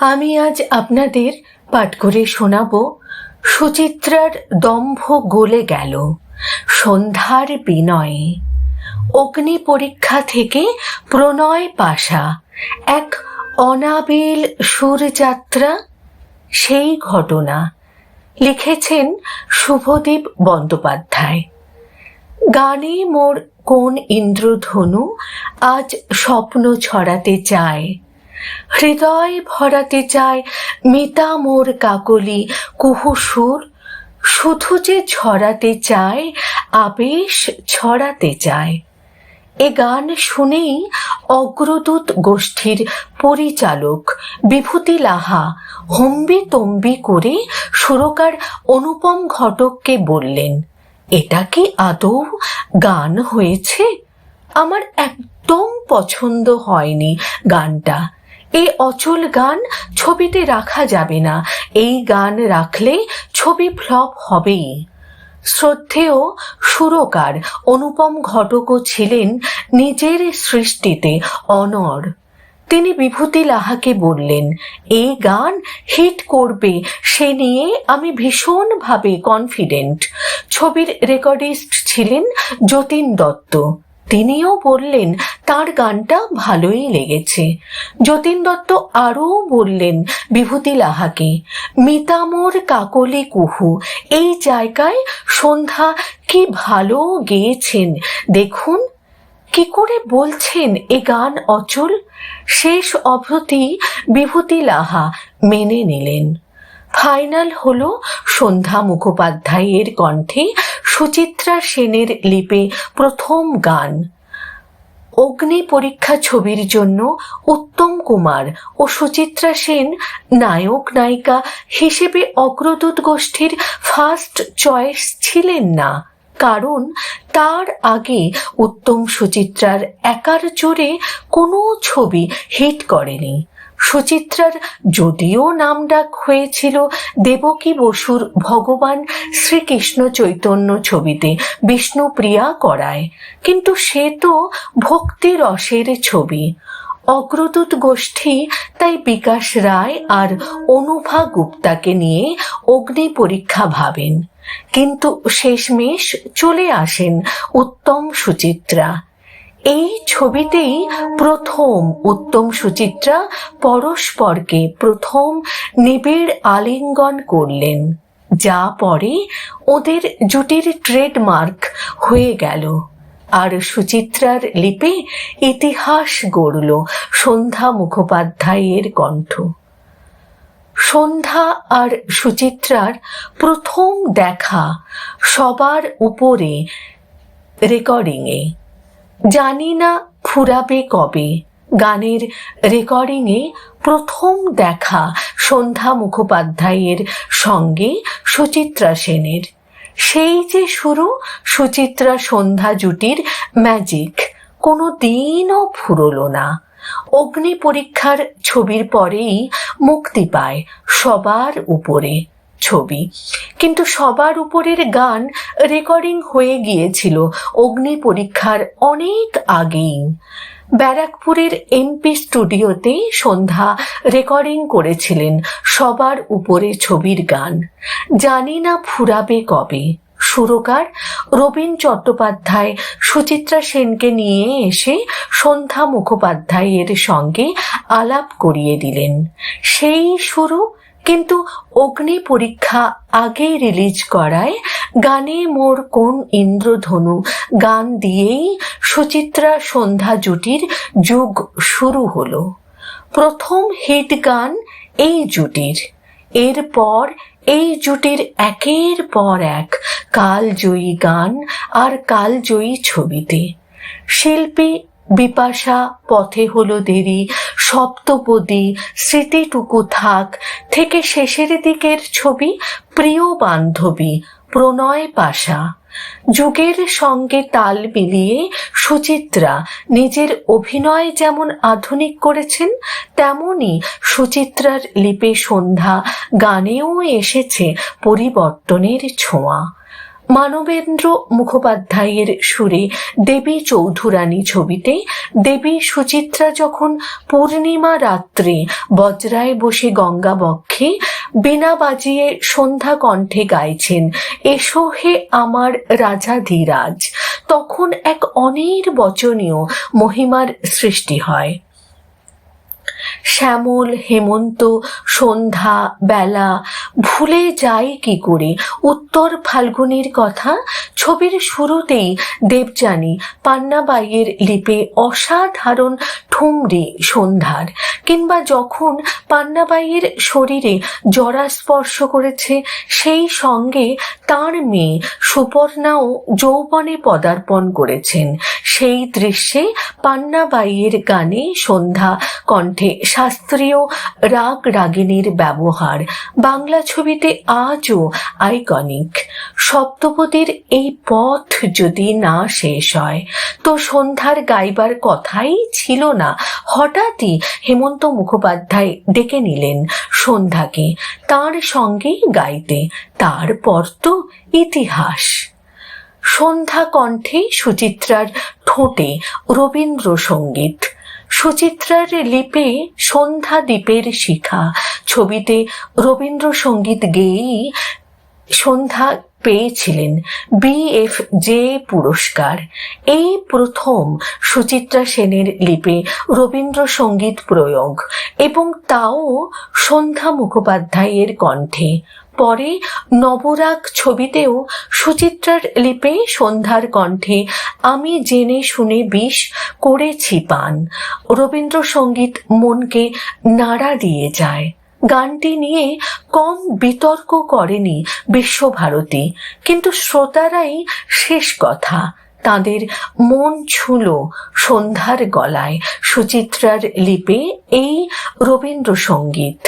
আমি আজ আপনাদের পাঠ করে শোনাব, সুচিত্রার দম্ভ গলে গেল, সন্ধ্যার বিনয়ে। অগ্নি পরীক্ষা থেকে প্রণয় পাশা, এক অনাবিল সুরযাত্রা, সেই ঘটনা, লিখেছেন শুভদীপ বন্দ্যোপাধ্যায়। গানে মোর কোন ইন্দ্রধনু আজ স্বপ্ন ছড়াতে চায় হৃদয় ভরাতে চায় মিতা মোর কাকলি কুহুসুর শুধু যে ছড়াতে চায়, আবেশ ছড়াতে চায়। এ গান শুনেই অগ্রদূত গোষ্ঠীর পরিচালক বিভূতি লাহা হম্বি তম্বি করে সুরকার অনুপম ঘটককে বললেন, এটা কি আদৌ গান হয়েছে? আমার একদম পছন্দ হয়নি গানটা। এই অচল গান ছবিতে রাখা যাবে না। এই গান রাখলে ছবি ফ্লপ হবেই। শ্রদ্ধেয় সুরকার অনুপম ঘটকও ছিলেন নিজের সৃষ্টিতে অনর। তিনি বিভূতি লাহাকে বললেন, এই গান হিট করবে, সে নিয়ে আমি ভীষণভাবে কনফিডেন্ট ছবির রেকর্ডিস্ট ছিলেন যতীন দত্ত। তিনিও বললেন, তার গানটা ভালোই লেগেছে। যতীন দত্ত আরও বললেন, বিভূতি লাহাকে, মিতামোর কাকলি কুহু, এই জায়গায় সন্ধ্যা কি ভালো গেয়েছেন। দেখুন, কি করে বলছেন এ গান অচল? শেষ অবধি বিভূতি লাহা মেনে নিলেন। ফাইনাল হলো সন্ধ্যা মুখোপাধ্যায়ের কণ্ঠে সুচিত্রা সেনের লিপে প্রথম গান। অগ্নি পরীক্ষা ছবির জন্য উত্তম কুমার ও সুচিত্রা সেন নায়ক নায়িকা হিসেবে অগ্রদূত গোষ্ঠীর ফার্স্ট চয়েস ছিলেন না। কারণ তার আগে উত্তম সুচিত্রার একার জোরে কোনো ছবি হিট করেনি। সুচিত্রার যদিও নাম ডাক হয়েছিল দেবকী বসুর ভগবান শ্রীকৃষ্ণ চৈতন্য ছবিতে বিষ্ণুপ্রিয়া করায়। কিন্তু সে তো ভক্তি রসের ছবি। অগ্রদূত গোষ্ঠী তাই বিকাশ রায় আর অনুভা গুপ্তাকে নিয়ে অগ্নি পরীক্ষা ভাবেন। কিন্তু শেষমেশ চলে আসেন উত্তম সুচিত্রা। এই ছবিতেই প্রথম উত্তম সুচিত্রা পরস্পরকে প্রথম নিবিড় আলিঙ্গন করলেন, যা পরে ওদের জুটির ট্রেডমার্ক হয়ে গেল। আর সুচিত্রার লিপে ইতিহাস গড়ল সন্ধ্যা মুখোপাধ্যায়ের কণ্ঠ। সন্ধ্যা আর সুচিত্রার প্রথম দেখা সবার উপরে রেকর্ডিংয়ে। জানি না ফুরাবে কবে। গানের রেকর্ডিংয়ে প্রথম দেখা সন্ধ্যা মুখোপাধ্যায়ের সঙ্গে সুচিত্রা সেনের। সেই যে শুরু, সুচিত্রা সন্ধ্যা জুটির ম্যাজিক কোনো দিনও ফুরলো না। অগ্নি পরীক্ষার ছবির পরেই মুক্তি পায় সবার উপরে। ছবি। কিন্তু সবার উপরের গান রেকর্ডিং হয়ে গিয়েছিল অগ্নি পরীক্ষার অনেক আগেই। ব্যারাকপুরের এমপি স্টুডিওতে সন্ধ্যা রেকর্ডিং করেছিলেন সবার উপরে ছবির গান। জানি না ফুরাবে কবে। সুরকার রবীন চট্টোপাধ্যায়, সুচিত্রা সেনকে নিয়ে এসে সন্ধ্যা মুখোপাধ্যায়ের সঙ্গে আলাপ করিয়ে দিলেন। সেই শুরু কিন্তু অগ্নি পরীক্ষা আগে রিলিজ করায় গানে মোর কোন ইন্দ্রধনু গান দিয়েই সুচিত্রা সন্ধ্যা জুটির যুগ শুরু হলো। প্রথম হিট গান এই জুটির। এরপর এই জুটির একের পর এক কালজয়ী গান আর কালজয়ী ছবিতে। শিল্পী বিপাশা পথে হলো দেরি, সপ্তপদী স্মৃতিটুকু থাক। থেকে শেষের দিকের ছবি, প্রিয় বান্ধবী, প্রণয় পাশা। যুগের সঙ্গে তাল মিলিয়ে সুচিত্রা নিজের অভিনয় যেমন আধুনিক করেছেন, তেমনই সুচিত্রার লিপে সন্ধ্যা, গানেও এসেছে পরিবর্তনের ছোঁয়া। মানবেন্দ্র মুখোপাধ্যায়ের সুরে দেবী চৌধুরানী ছবিতে দেবী সুচিত্রা যখন পূর্ণিমা রাত্রে বজ্রায় বসে গঙ্গা বক্ষে বিনা বাজিয়ে সন্ধ্যা কণ্ঠে গাইছেন, এসো হে আমার রাজা ধীরাজ তখন এক অনির্বচনীয় মহিমার সৃষ্টি হয়। শ্যামল, হেমন্ত, সন্ধ্যা, বেলা, ভুলে যাই কি করে? উত্তর ফাল্গুনের কথা? ছবির শুরুতেই দেবযানী পান্নাবাইয়ের লিপে অসাধারণ ঠুমরি সন্ধ্যার। কিংবা যখন পান্নাবাইয়ের শরীরে জরা স্পর্শ করেছে, সেই সঙ্গে তার মেয়ে সুপর্ণাও যৌবনে পদার্পণ করেছেন। সেই দৃশ্যে পান্নাবাইয়ের গানে সন্ধ্যা কণ্ঠে শাস্ত্রীয় রাগ রাগিনীর ব্যবহার। বাংলা ছবিতে আজও আইকনিক সপ্তপদীর এই পথ যদি না শেষ হয়, তো সন্ধ্যার গাইবার কথাই ছিল না। হঠাৎই হেমন্ত মুখোপাধ্যায় ডেকে নিলেন সন্ধ্যাকে, তার সঙ্গেই গাইতে। তারপর তো ইতিহাস। সন্ধ্যা কণ্ঠে সুচিত্রার ঠোঁটে রবীন্দ্রসঙ্গীত সুচিত্রার লিপে সন্ধ্যা দ্বীপের শিখা। ছবিতে রবীন্দ্রসঙ্গীত গেয়েই সন্ধ্যা পেয়েছিলেন বিএফ জে পুরস্কার। এই প্রথম সুচিত্রা সেনের লিপে রবীন্দ্রসঙ্গীত প্রয়োগ এবং তাও সন্ধ্যা মুখোপাধ্যায়ের কণ্ঠে। পরে নবরাগ ছবিতেও সুচিত্রার লিপে সন্ধ্যার কণ্ঠে আমি জেনে শুনে বিষ করেছি পান। রবীন্দ্রসঙ্গীত মনকে নাড়া দিয়ে যায়। গানটি নিয়ে কম বিতর্ক করেনি বিশ্বভারতী, কিন্তু শ্রোতারাই শেষ কথা। তাদের মন ছুল সন্ধ্যার গলায় সুচিত্রার লিপে এই রবীন্দ্রসঙ্গীত।